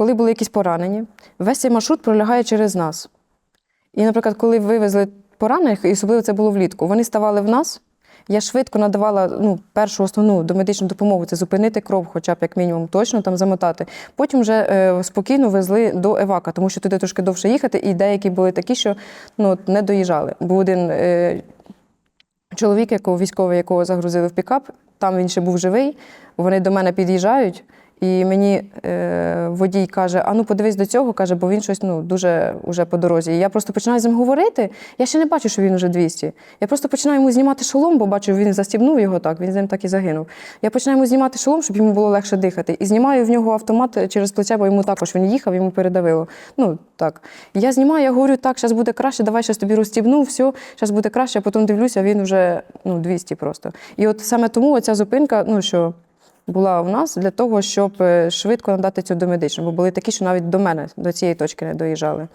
коли були якісь поранені, весь цей маршрут пролягає через нас. І, наприклад, коли вивезли поранених, і особливо це було влітку, вони ставали в нас. Я швидко надавала ну, першу основну домедичну допомогу це зупинити кров, хоча б як мінімум, точно там замотати. Потім вже е, спокійно везли до Евака, тому що туди трошки довше їхати, і деякі були такі, що ну, не доїжджали. Був один е, чоловік, якого військовий, якого загрузили в пікап, там він ще був живий. Вони до мене під'їжджають, і мені е, водій каже: А ну подивись до цього, каже, бо він щось ну, дуже уже по дорозі. І я просто починаю з ним говорити. Я ще не бачу, що він уже 200. Я просто починаю йому знімати шолом, бо бачу, він застібнув його так, він з ним так і загинув. Я починаю йому знімати шолом, щоб йому було легше дихати. І знімаю в нього автомат через плече, бо йому також він їхав, йому передавило. Ну так. Я знімаю, я говорю, так, зараз буде краще, давай зараз тобі розстібну, все, зараз буде краще, а потім дивлюся, він вже ну, 200 просто. І от саме тому оця зупинка, ну що була у нас для того, щоб е, швидко надати цю домедичну, бо були такі, що навіть до мене, до цієї точки не доїжджали.